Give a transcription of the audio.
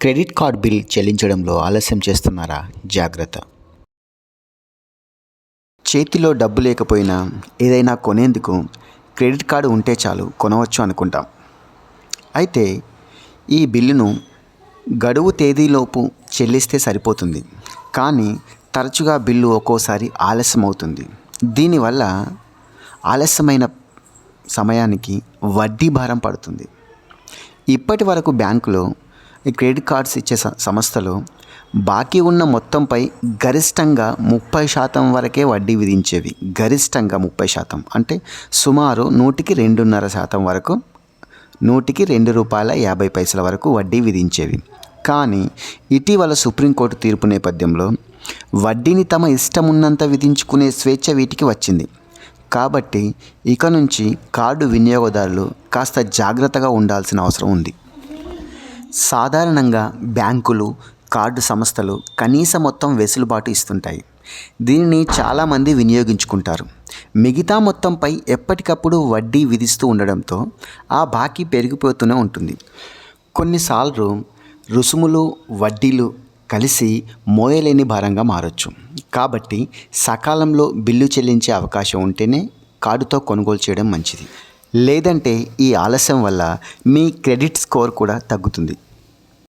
Credit card bill చెల్లించడంలో ఆలస్యం చేస్తున్నారా? జాగ్రత్త. చేతిలో డబ్బు లేకపోయినా ఏదైనా కొనేందుకు క్రెడిట్ కార్డు ఉంటే చాలు కొనవచ్చు అనుకుంటాం. అయితే ఈ బిల్లును గడువు తేదీలోపు చెల్లిస్తే సరిపోతుంది. కానీ తరచుగా బిల్లు ఒక్కోసారి ఆలస్యం అవుతుంది దీనివల్ల ఆలస్యమైన సమయానికి వడ్డీ భారం పడుతుంది. ఇప్పటి వరకు బ్యాంకులో ఈ క్రెడిట్ కార్డ్స్ ఇచ్చే సంస్థలు బాకీ ఉన్న మొత్తంపై గరిష్టంగా ముప్పై శాతం వరకే వడ్డీ విధించేవి. గరిష్టంగా ముప్పై శాతం. అంటే సుమారు నూటికి రెండున్నర శాతం వరకు నూటికి రెండు రూపాయల యాభై పైసల వరకు వడ్డీ విధించేవి. కానీ ఇటీవల సుప్రీంకోర్టు తీర్పు నేపథ్యంలో వడ్డీని తమ ఇష్టమున్నంత విధించుకునే స్వేచ్ఛ వీటికి వచ్చింది. కాబట్టి ఇక నుంచి కార్డు వినియోగదారులు కాస్త జాగ్రత్తగా ఉండాల్సిన అవసరం ఉంది. సాధారణంగా బ్యాంకులు కార్డు సంస్థలు కనీస మొత్తం వెసులుబాటు ఇస్తుంటాయి. దీనిని చాలామంది వినియోగించుకుంటారు. మిగతా మొత్తంపై ఎప్పటికప్పుడు వడ్డీ విధిస్తూ ఉండడంతో ఆ బాకీ పెరిగిపోతూనే ఉంటుంది. కొన్నిసార్లు రుసుములు వడ్డీలు కలిసి మోయలేని భారంగా మారచ్చు. కాబట్టి సకాలంలో బిల్లు చెల్లించే అవకాశం ఉంటేనే కార్డుతో కొనుగోలు చేయడం మంచిది. లేదంటే ఈ ఆలస్యం వల్ల మీ క్రెడిట్ స్కోర్ కూడా తగ్గుతుంది.